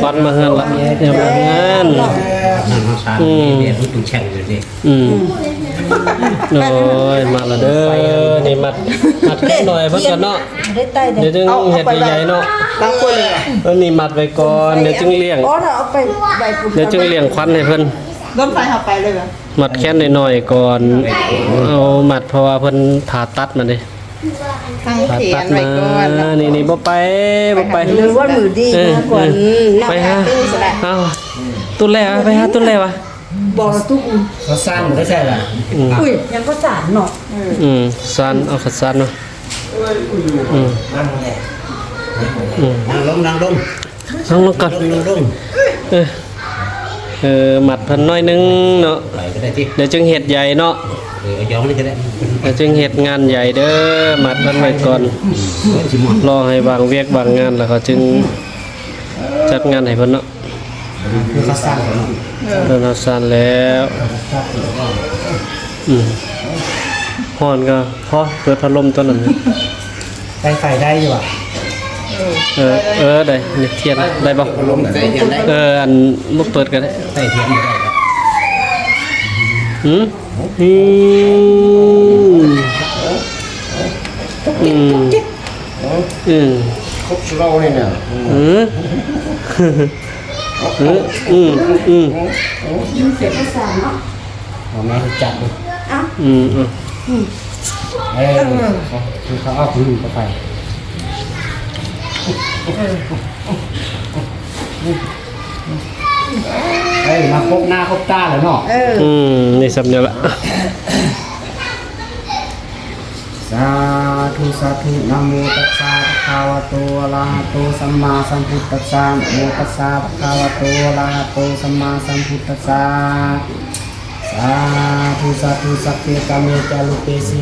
ควันมาเฮือนละเดี๋ยวมาเฮือนนั่นเขาสารอืมเรียนรู้ถึงแช่งอยู่ดิอืมโอ้ยมาละเด้อนี่มัดมัดแค่หน่อยเพิ่นกันเนาะได้ใต้เดี๋ยวจึงเฮ็ดใหญ่ๆเนาะบางคนเลยเอันนี้มัดไว้ก่อนเดี๋ยวจึงเลี้ยงอ๋อถ้าเอาไปใบปุ๊บเดี๋ยวจึงเลี้ยงควันให้เพิ่นรถไฟเอาไปเลยเหรอมัดแค่น้อยๆก่อนเอามัดเพราะว่าเพิ่นผ่าตัดมาเด้ ตั้งผ่าเขียตัดนไว้มาก่อนแล้วนี่นี่บ่ไปบ่ไปหรือว่ามือดีเออมากกว่าเออนับไปแอหาปติ้งสละเอ้าตุ้นแล้วไปหาตุ้นแล้ววะบอกทุกเขาสร้างได้ใช่หรออืมอุ้ยยังก็สารเนาะอืมซันเอาขัดซันเนาะอืมนั่งแหละอืมนั่งลงนั่งลงนั่งลงก่อนลงนั่งลงเออเออหมัดเพันน้อยหนึงเนาะไปก็ได้ที่เดี๋ยวจึงเห็ดใหญ่เนาะ เออย้อมนี่ก็ได้เดี๋ยวจึงเห็ดงานใหญ่เด้อมัดเพันไว้ก่อนเฮ้ยจิมอนรอให้บางเวียกบางงานแล้วก็จึงจัดงานให้เพิ่นเนาะคือเขาสร้างเขาเนาะเดินเอาซันแล้วอืมฮ้อนก็พอเปิดพัดลมตัวนั้นนะไฟไฟได้อยู่อะเออเออได้นี่เทียนได้บ่ลมใส่เทียนได้เอออันบ่เปิดก็ได้ใส่เทียนได้ ครับหืมอืมอืมอืมครบเราเลยเนี่ยอืมอื มอืมเอาแม่จับเลยอืมอืมเออคือเขาเอาพื้นเข้าไปเอ้ยมาครบหน้าครบตาแล้วเนาะเออ อืมนี่สำเนียงละสาธุสาธุนะโมตัสสะภะคะวะโตอะระหะโตสัมมาสัมพุทธัสสะนะโมตัสสะภะคะวะโตอะระหะโตสัมมาสัมพุทธัสสะสาธุสาธุสัพเพกะเมจาลุเตสิ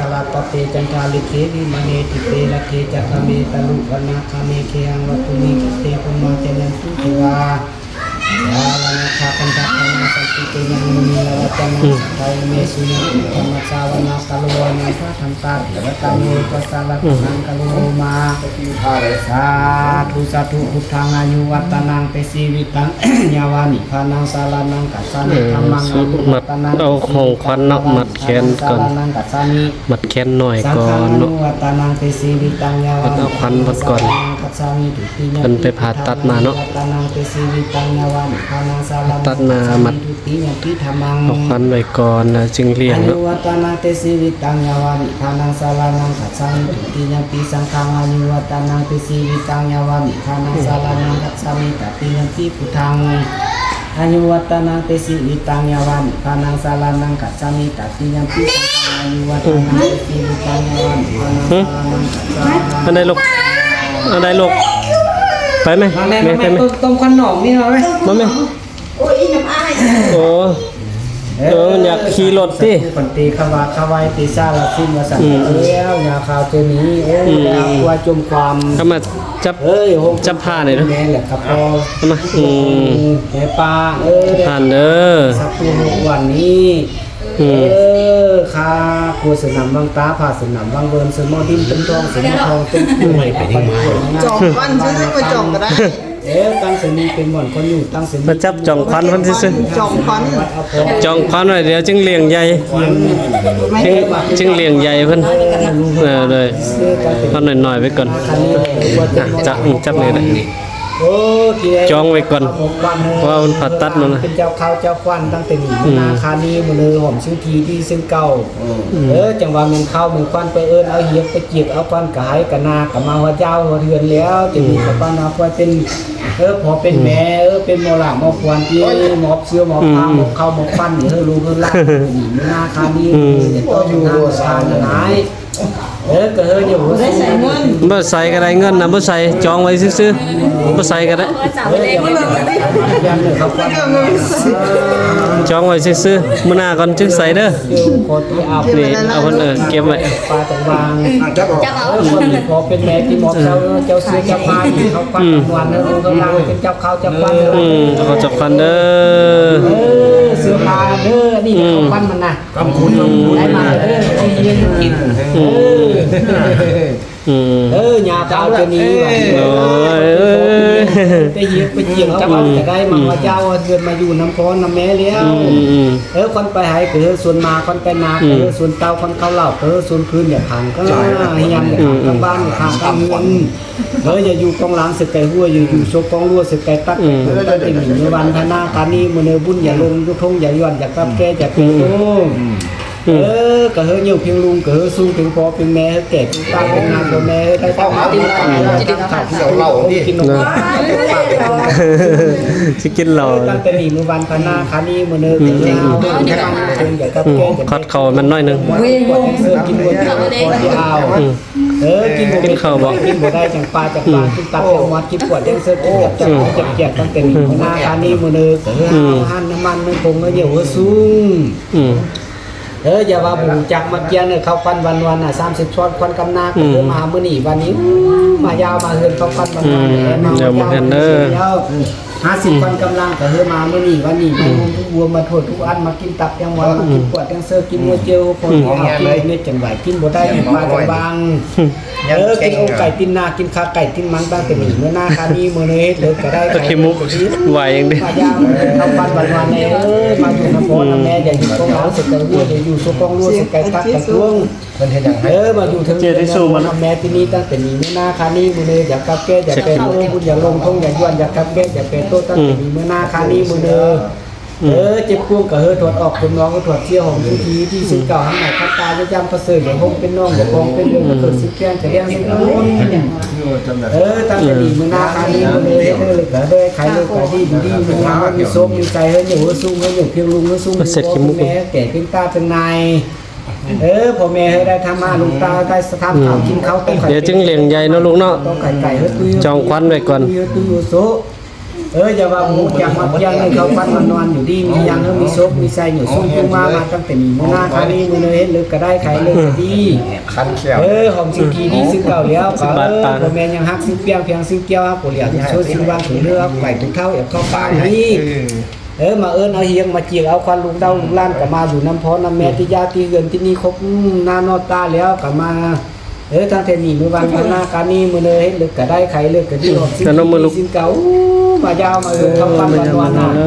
กาลปะเตจันทาลิเกวิมณีติเตละเกจักะเมตะลุวนาคาเมเคยังวัตุมิกิเตปุมมาเจยันตุเทวายาลานาคาปัญจปัญญาสันติเตยังมุนีลาวัจนะสัทธายเมสุนันธรรมสาวนา สสะลักขังคาโลมาสาธุสาธุพุทธังอายุวัตนังเปสีวิตังยาวานิพานังสารานังกัสสาเอนิธรรมังสุดมัดเอาของควันเนาะมัดแขนก่อนสารานังกัสสานิมัดแขนหน่อยสังก่อนเนาะวัตนังเปสีวิตังยาวานิเอาควันวัดก่อนกัสสานิทุติย เพิ่นไปผ่าตัดมาเนาะวัตนังเปสีวิตังยาวานิพานังสารานังตัดมามัดทุติยปิธรรมังเอาควันไว้ก่อนนะจึงเลี้ยงอายุเนาะวัตนาเตสิวิตังยาวานิทานังสารานังกัจฉามิทุติยมปีสังฆังอายุวัตนาเตสิวิตังยาวานิทานังสารานังกัจฉามิตติยมปีพุทธังอายุวัตนาเตสิวิตังยาวานิทานังสารานังกัจฉามิตติยมปีสังฆังอายุวัตนาเตสิวิตังยาวานิทานังสารานังกัจฉามิอันใดลูก อันใดลูกไปไหมมาแม่แม่มาไปแม่ไหมต้มต้มขนมนี่เหรอไหมมาไหมโอ้ยอีน้ำอ้ายโอ้เออมันอยากขี่รถสิปันตีขวาขวายตีซาลาซิมวาสันอืมเอ้ยยาขาวเจนี้โอ้อืมยาควายจมความเข้ามาจับเอ้ยโฮมจับผ้าหน่อยเนอะแม่แหละครับพอเข้ามาอืมแม่ปลาเอ้ยผ่านเด้อสักปูวันนี้อืม เออค่ากูสนามบางตาผ่าสนามบางเวิร์นสมอดินเป็นทองสมอทองเป็นผู้ใหม่ไปที่มาจองวันซื้อไปจองก็ได้เอ๊ะตั้งเสนีเป็นบ่อนคนอยู่ตั้งเสนีมาจับจองควันพิ่นซื่อจองควันเอาพอๆจองควันไว้เดี๋ยวจึงเลี้ยงใหญ่จึงจึงเลี้ยงใหญ่เพิ่นเออเลยเอาหน่อยๆไว้ก่อนคันนี้ว่าจะอะจับจับเลยนะ โอ้ทีแรกจองไว้ก่อนหกวันเพราะว่ามันผ่าตัดมานะเป็นเจ้าข้าวเจ้าควันตั้งแต่หนีมานาคานีมาเลยหอมชื่อทีที่ซึ่งเก่าเออจังหวะมันเข้ามันควันไปเอิ้นเอาเหียบไปเจียกเอาควันกายกันนากับมาว่าเจ้าว่าเรือนแล้วจะมีกับป้านาพอเป็นเออพอเป็นแม่เออเป็นหมอหลังหมอควันที่หมอเชื้อหมอพาหมอเข้าหมอควันนี่เออรู้เพิ่นละหนีมานาคานีก็อยู่โรสานหาย เออก็เฮออยู่ได้ใส่เงินบ่ใส่ก็ได้เงินนะบ่ใส่จองไว้ซื่อๆบ่ใส่ก็ได้เอออย่ามายันเลยครับควันจองไว้ซื่อๆมื้อหน้าก่อนจึงใส่เด้อพอที่เอานี่เอาเพิ่นเออเก็บไว้ปลาตะวางเออคนที่พอเป็นแม่ที่หมอเจ้าเจ้าเสือเจ้าพายเขาควันกลางวันเออเขาลังเป็นเจ้าเขาเจ้าควันเออืมอเอาจับคันเด้อเออเสือพาเด้อนี่เขาควันมันนะกำคุณกำคุณได้มาเออที่เย็นกินอืมอืมเออยาขาวจะนี้ว่ะโอ้ยเอ้ยไปเหยียบไปเจียงจังหวัดจะได้มาว่าเจ้าเดือนมาอยู่น้ำพรน้ำแม่แล้วอืมอืมเออคนไปหายเคือส่วนมาคนไปนาอืมเคือส่วนเตาคนเขาเหล่าเคือส่วนพื้นอย่าขังก็ยำอย่าขังกับบ้านอย่าขังกับเงินเอออย่าอยู่กองหลังสึกไก่หัวอย่าอยู่โชกกองรัวสึกไก่ตักอืมเออตั้งแต่หนีในวันพนาการนี้มือเนอบุญอย่าลงยุทงอย่าย่อนอย่ากลับแก่อย่าเป็นโต เออก็เฮ nhiều เพียงลุงก็เฮสู้เพียงพอเพียงแม่เก็บตาเป็นงานตัวแม่ได้ต้องหาที่ตาจะได้ขาดเสียวเหล่ากินนมสิกินเหล้าตั้งแต่นี้มือวันพนาคานี้มือเนอถึงยาวถึงยาวถึงอย่ากับแก่อย่าคัดเข้ามันน้อยหนึงเว้ยเสื้อกินวันพอที่เอาเออกินกินข้าวบ่กินบ่ได้จังปลาจังปลากินตับจังวัดกินปวดเลี้ยงเสื้อกินจับจับจับเกียดตั้งแต่นี้มือนาคานี้มือเนอก็เฮาหันน้ำมันมันคงก็เหี่ยวสูงอืม เอออย่าว่าบูจักมาเกียนเนี่ยเขาควันวันวันอะสามสิบช้อนควันกำนาก็เออมามื้อนี้วันนี้อู้มายาวมาเฮือนเขาควันวันวันอืมเดี๋ยวมาเฮือนเด้อ ห้าสิบควันกำลังก็เฮือมามื้อนี้วันนี้มาลงทุกวัวมาโทษทุกอันมากินตับยังหวานมากินปวดยังเซอร์กินวัวเจียวคนที่เอากินเนี่ยจังไหวกินบ่ได้กินมาจังบางเออกินอกไก่กินนากินขาไก่กินมันบ้างแต่นี่มื้อหน้าคานี้มื้อนี้เลิกก็ได้ตะขี้มุกไหวเองดิมายาวเขาควันวันวันเนี่ยเอ้ยมาอยู่น้ำพอน้ำแม่อย่าอยู่กองหลังสุดแต่วัวอย่าอยู่สุกองรัวสุดไก่ตักกระท้วงมันเห็นอย่างไรเออมาอยู่ถึงแม่ที่นี่ตั้งแต่นี้มื่อหน้าคานี้มือเลยอยากกับแก้อยากเป็นโอ้บุญอยากลงทงอยากย้อนอยากกับแก้อยากเป็นตตั้งแต่นี้มื่อหน้าคานี้มือเด้อเออเจ็บพวงก็เฮอถอดออกคุณน้องก็ถอดเที่ยวของทุกทีที่สิ่งเก่าทั้งหลายคัดตาจะจำประเสริฐอย่างคงเป็นน้องอย่างคงเป็นเรื่องก็เกิดสิแกงจะเลี้ยงสิโอ้ยเออตั้งแต่นี้มื่อหน้าคานี้มือเลยเออก็ได้ขายเลยก็ดีดีมีงานมีโซมมีใจเฮ้ยอยู่สู้เฮ้ยอยู่เพียงลุงเฮ้ยสู้แม่แก่เป็นตาเป็นนายเออพ่อแม่ให้ได้ทำมาลุงตาได้สถานข่าวกินข้าวต้มไข่เดี๋ยวจึงเลี้ยงใหญ่เนาะลูกเนาะต้มไข่ไก่เฮ้ยตุ้ยจองควันไว้ก่อน เอออย่าว่าหมูจากมัดยังให้เขาควันมันนอนอยู่ดีมียังเออมีซบมีไส้อยู่ซุ่มจุ่มมามาตั้งแต่มีมือหน้าคานี้มือเนยเฮ็ดเลยก็ได้ไข่เลยก็ดีคันเขียวเออของสิ่งที่ดีซึ่งเก่าแล้วก็เออพ่อแม่ยังฮักซึ่งเปียงเพียงซึ่งเกี้ยวฮักปุ๋ยเหลียวช่วยซึ่งวางถือเรือไก่ถุงเท้าเอ็บเข้าปากนี่เออมาเอิญเอาเฮียงมาเจียกเอาควันลุงเด้าลุงล้านก็มาอยู่น้ำพอน้ำแม่ที่ยาที่เงินที่นี่ครบหน้านอตาแล้วก็มาเออทางเทนีมือวันพันหน้าการนี้มือเลยเฮลึกก็ได้ไข่ลึกก็ดีออกสิ่งแต่น้องมือลุกสิ่งเก่า มายาวมาเอิญทำวันวันวันนะเอ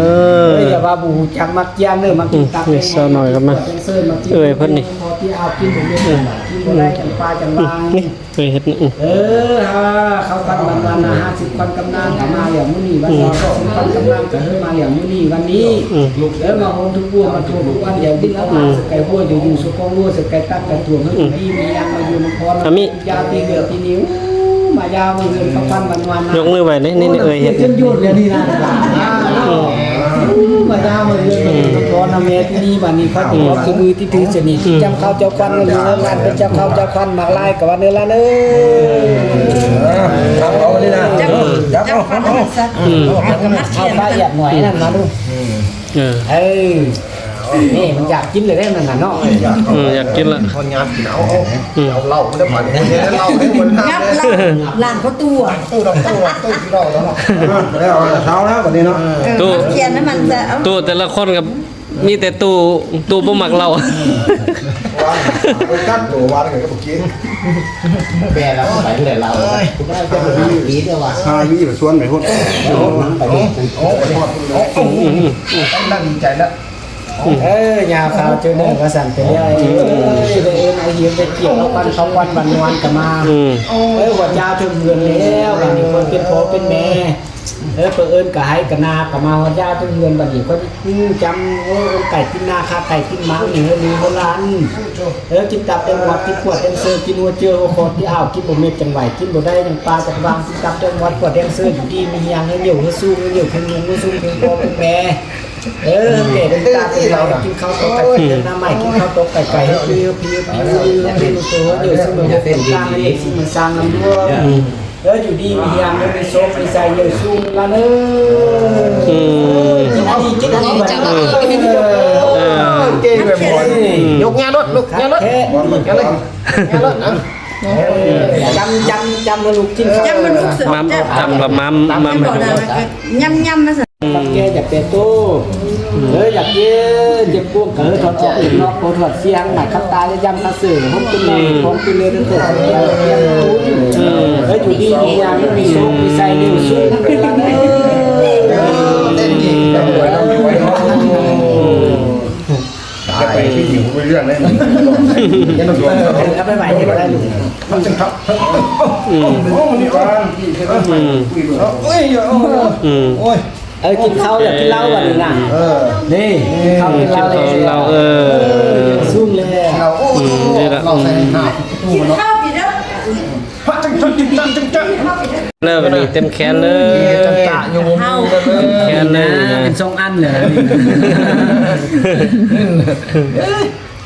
เออย่าว่าบูจักมักยานเด้อมากินตับอืมเศร้าหน่อยครับมาเอ้ยเพิ่นนี่พอที่เอากินผมเรียกว่ากินบ่ได้จังปลาจังบางนี่เคยเฮ็ดนี่อืมเออฮะเขาคันวันวันนะห้าสิบคนกำนันก็มาอย่างมื้อนี้วันนี้ก็สิบคนกำนันก็เฮ้มาอย่างมื้อนี้วันนี้อืมเออมาโฮมทุกบัวมาทั่วทุกวันอย่างดิ้นเอามาสกายบัวอยู่อยู่สกองบัวสกายตักกันตัวเฮ้ยดีมียังมาอยู่น้ำพรอามิยาตีเหลือตีนิ้ว มายาวมาเงินเขาคันวันวันยกมือไว้นี่นี่เอ้ยเฮ็ดจนหยุดเลยนี่นะมายาวมาเงินน้ำพรน้ำเมที่นี่วันนี้เขาถือว่าคือมือที่ถือสนิทจำเข้าเจ้าควันเนื้องานเป็นจ้าเข้าเจ้าควันหมากลายกับวันเนื้อละเนื้อครับเอาเลยนะจับเอาฟันสัตว์อืมแล้วก็มัดเอาเขียนไปหยัดหน่อยนั่นมาดูเออเอ้ย นี่มันอยากกินเลยได้นั่นน่ะเนาะอืมอยากกินละคนงานกินเอาเอาเหล้าไม่ได้ผ่านเนี่ยเหล้าให้คนห้างับมล่างล่างเขาตัวตู้ดอกตู้ตู้ที่เราแล้วเนาะแล้วเช้าแล้ววันนี้เนาะเออมัดเขียนนั้นมันจะตู้แต่ละคนกับมีแต่ตู้ตู้บ่มักเราวันกั้นตัววันกันก็บ่กี้แปลแล้วไปเลยเราด้จะเป็นปีเดียวว่ะพายี่ไปชวนไปพูดโอ้โหโอ้โหนั่งดีใจแล้ว เอ้ยยาขาวเจอเนื้อก็สั่นไปเรื่อยเอ้ยเดินไอเหียไปเกี่ยวแล้วปันสองวันวันวันกันมาอืมเอ้ยว่าเจ้าถึงเงินแล้วบัดนี้คนเป็นพ่อเป็นแม่เออเปิดเอิญก็ให้กันนาก็มาว่าเจ้าถึงเงินบัดนี้ก็จำโอ้ไก่กินนาคาไก่กินมังนี่เฮ้ยมีโบราณเออกินตับเต็มวัดกินขวดเต็มเซอร์กินหัวเจือหัวคอที่อ้าวกินบ่เม็ดจังไหวกินบ่ได้จังปลาจังวางกินตับเต็มวัดขวดเต็มเซอร์อยู่ดีมียังเงี้ยอยู่เฮ้ยสู้เงี้ยอยู่เพิ่งเงี้ยสู้เพิ่งพ่อเพิ่งแม่ เออเก๋เป็นตาเป็นเรากินข้าวต้มไก่กินน้ำใหม่กินข้าวต้มไก่ไก่ให้เพียวเพียวเพียวเพียวตัวอยู่ซึ่งมันเป็นกลางเล็กซึ่งมันสร้างน้ำด้วยเอออยู่ดีมียังมีโซฟมีใส่เยอะสู้ละเนออืมกินดีกินดีจังเลยเออเก่งแบบบอลยกงานรถลูกงานรถแค่บอลเหมือนกันเลยงานรถนะจำจำจำมาลูกกินจำมันลูกเสือมัมจะจำกับมัมมัมบอกนะย่ำยำมาสิ ปักแกอยากเป็นตู้เอออยากย็นเจ็บปวดเออถอดออกนอกโคถอดเสียงหนักขับตาจะยำกระสือห้องตุ้นนอนห้องตุ้นเลยตั้งแต่เสียงเสียงตุ้เอออยู่ดีมียางมีโซ่มีใส่นิ้วสู้เลาเออเล่นดีแต่หวเราไม่ไหวเนาะจะไปที่หิวไปเรื่องเล่นยังต้องโดนเอาไปไหวยังไงลูกมันจะครับโอ้นี่ว่าอืมโอ้ยอืมโอ้ย เออกินข้าวอยากกินเหล้าวันนี้นะเออ นี่กินข้าวกินเหคิดล้าตอนเราเออซุ่มเลยเราโอ้เราใส่หน้าตู้เนาะข้าวผิดแล้วพัดจังจังจังจังจังเริ่มวันนี้เต็มแขนเลยจังกะอยู่มุมเลยแขนเลยนะนะเป็นทรงอันเลย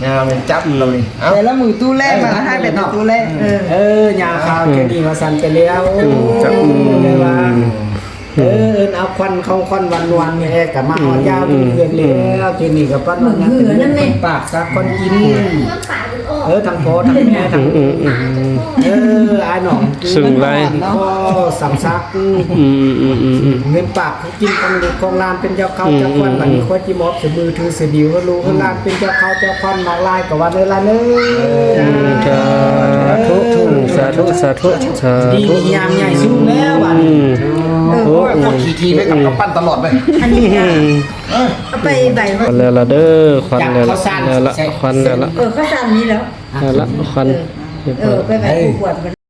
งาเป็นจับเรานี่เอ้าแต่ละมือตู้แรกมาให้เป็นตู้แรกเออเออยาขาวแค่นี้มาสั่นไปแล้วเลยว่า เออเอาควันเขาควันวันวันเนี่ยกับมาหอยาวเดือนแล้วทีนี้กับปั้นวันนั้นปากซักคนกินเออทั้งพ่อทั้งแม่ทั้งอืมอืมอืมเออไอ้หนองซึ่งไรพ่อสัมซักอืมอืมอืมอืมเงินปากกินของเด็กของลานเป็นเจ้าเขาเจ้าควันบัดนี้ควจิมอบถือมือถือเสียดิวก็รู้ว่าลานเป็นเจ้าเขาเจ้าควันมาลายกับวันเลยละเนสาธุสาธุสาธุสาดีธุยามใหญ่สูงแล้วบัด อืนี้มโอ้ยพวกขี่ทีไปกับกำปั้นตลอดเลยอันนี้ค่ะเอาไปใบควันแล้วละเด้อควันแล้วละแล้วละควันแล้วละเออข้าวสารนี้แล้ว แล้วละควัน เออไปใบผู้ปวดมัน